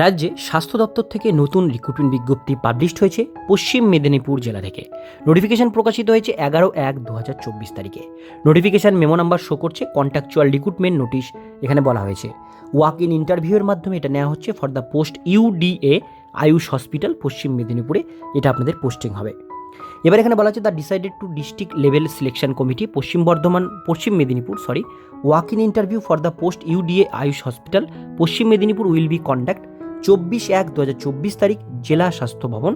রাজ্যে স্বাস্থ্য দপ্তর থেকে নতুন রিক্রুটমেন্ট বিজ্ঞপ্তি পাবলিশড হয়েছে পশ্চিম মেদিনীপুর জেলা থেকে। নোটিফিকেশন প্রকাশিত হয়েছে এগারো এক দু হাজার চব্বিশ তারিখে। নোটিফিকেশন মেমো নাম্বার শো করছে কন্ট্রাকচুয়াল রিক্রুটমেন্ট নোটিশ এখানে বলা হয়েছে। ওয়াক ইন ইন্টারভিউয়ের মাধ্যমে এটা নেওয়া হচ্ছে for the post UDA Ayush hospital Paschim মেদিনীপুরে। এটা আপনাদের পোস্টিং হবে। এবার এখানে বলা হচ্ছে the decided to district level selection committee Paschim Bardhaman, Paschim Medinipur sorry walk in interview for the post UDA Ayush hospital Paschim Medinipur will B conduct চব্বিশ এক দু তারিখ, জেলা Swasthya Bhawan,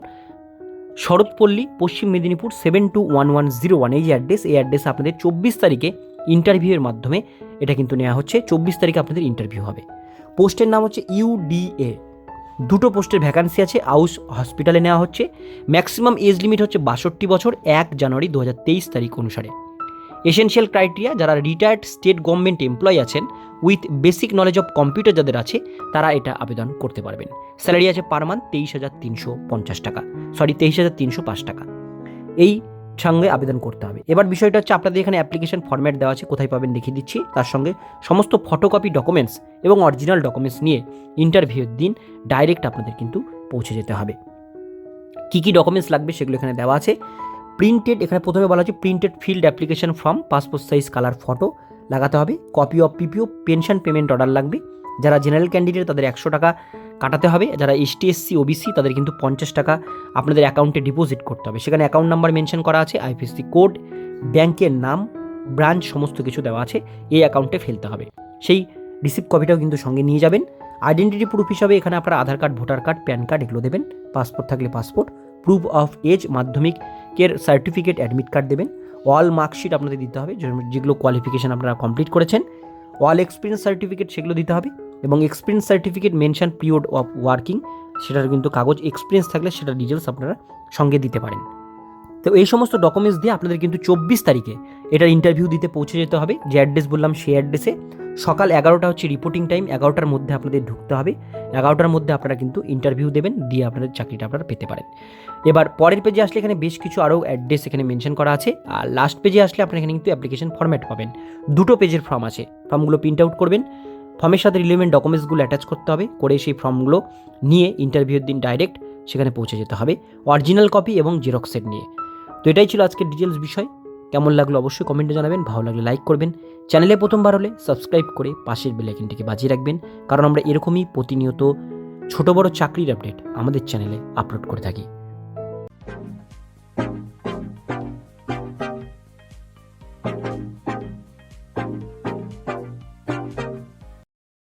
Sharatpalli, Paschim Medinipur seven two one one zero one এই যে address এই অ্যাড্রেসে আপনাদের চব্বিশ তারিখে ইন্টারভিউয়ের মাধ্যমে এটা কিন্তু নেওয়া হচ্ছে। চব্বিশ তারিখে আপনাদের ইন্টারভিউ হবে। পোস্টের নাম হচ্ছে ইউডিএ দুটো পোস্টের ভ্যাকান্সি আছে আউস হসপিটালে নেওয়া হচ্ছে। ম্যাক্সিমাম এজ লিমিট হচ্ছে বাষট্টি বছর, এক জানুয়ারি দু হাজার তেইশ তারিখ অনুসারে। এসেনশিয়াল ক্রাইটেরিয়া যারা রিটায়ার্ড স্টেট গভর্নমেন্ট এমপ্লয় আছেন with basic knowledge of computer যাদের আছে, তারা এটা আবেদন করতে পারবেন। স্যালারি আছে পার মান্থ তেইশ হাজার তিনশো পঞ্চাশ টাকা। সরি তেইশ হাজার তিনশো পাঁচ টাকা। এই সঙ্গে আবেদন করতে হবে। এবার বিষয়টা হচ্ছে আপনাদের এখানে অ্যাপ্লিকেশন ফর্ম্যাট দেওয়া আছে, কোথায় পাবেন দেখিয়ে দিচ্ছি। তার সঙ্গে সমস্ত ফটোকপি ডকুমেন্টস এবং অরিজিনাল ডকুমেন্টস নিয়ে ইন্টারভিউর দিন ডাইরেক্ট আপনাদের কিন্তু পৌঁছে যেতে হবে। কী কী ডকুমেন্টস লাগবে সেগুলো এখানে দেওয়া আছে। প্রিন্টেড, এখানে প্রথমে বলা হচ্ছে printed filled application form, passport size, colour, photo লাগাতে হবে। Copy of PPO, pension payment order লাগবে। যারা জেনারেল ক্যান্ডিডেট, তাদের একশো টাকা কাটাতে হবে। যারা এসটি এসসি ওবিসি, তাদের কিন্তু পঞ্চাশ টাকা আপনাদের অ্যাকাউন্টে ডিপোজিট করতে হবে। সেখানে অ্যাকাউন্ট নাম্বার মেনশন করা আছে আইপিএসসি কোড, ব্যাংকের নাম, ব্রাঞ্চ, সমস্ত কিছু দেওয়া আছে। এই অ্যাকাউন্টে ফেলতে হবে। সেই রিসিপ্ট কপিটাও কিন্তু সঙ্গে নিয়ে যাবেন। আইডেন্টিটি প্রুফ হিসাবে এখানে আপনারা Aadhaar card, voter card, PAN card এগুলো দেবেন। পাসপোর্ট থাকলে পাসপোর্ট। প্রুফ অফ এজ মাধ্যমিকের সার্টিফিকেট অ্যাডমিট কার্ড দেবেন। অল মার্কশিট আপনাদের দিতে হবে যেগুলো কোয়ালিফিকেশান আপনারা কমপ্লিট করেছেন। অল এক্সপিরিয়েন্স সার্টিফিকেট সেগুলো দিতে হবে এবং experience certificate mention period of working সেটার কিন্তু কাগজ এক্সপিরিয়েন্স থাকলে সেটা ডিটেলস আপনারা সঙ্গে দিতে পারেন। তো এই সমস্ত ডকুমেন্টস দিয়ে আপনাদের কিন্তু চব্বিশ তারিখে এটার ইন্টারভিউ দিতে পৌঁছে যেতে হবে। যে অ্যাড্রেস বললাম সেই অ্যাড্রেসে সকাল এগারোটা হচ্ছে রিপোর্টিং টাইম এগারোটার মধ্যে আপনাদের ঢুকতে হবে। এগারোটার মধ্যে আপনারা কিন্তু ইন্টারভিউ দেবেন, দিয়ে আপনাদের চাকরিটা আপনারা পেতে পারেন। এবার পরের পেজে আসলে এখানে বেশ কিছু আরও অ্যাড্রেস এখানে মেনশন করা আছে। আর লাস্ট পেজে আসলে আপনারা এখানে কিন্তু অ্যাপ্লিকেশন ফর্ম্যাট পাবেন। দুটো পেজের ফর্ম আছে। ফর্মগুলো প্রিন্ট আউট করবেন। ফর্মের সাথে রিলেভেন্ট ডকুমেন্টসগুলো অ্যাটাচ করতে হবে। করে সেই ফর্মগুলো নিয়ে ইন্টারভিউর দিন ডাইরেক্ট সেখানে পৌঁছে যেতে হবে। অরিজিনাল কপি এবং জেরক্স সেট নিয়ে। তো এটাই ছিল আজকের ডিটেলস বিষয়। কেমন লাগল অবশ্যই কমেন্টে জানাবেন। ভালো লাগলে লাইক করবেন। চ্যানেলে প্রথমবার হলে সাবস্ক্রাইব করে পাশের বেলাইকনটিকে বাজিয়ে রাখবেন, কারণ আমরা এরকমই প্রতিনিয়ত ছোট বড় চাকরির আপডেট আমাদের চ্যানেলে আপলোড করে থাকি।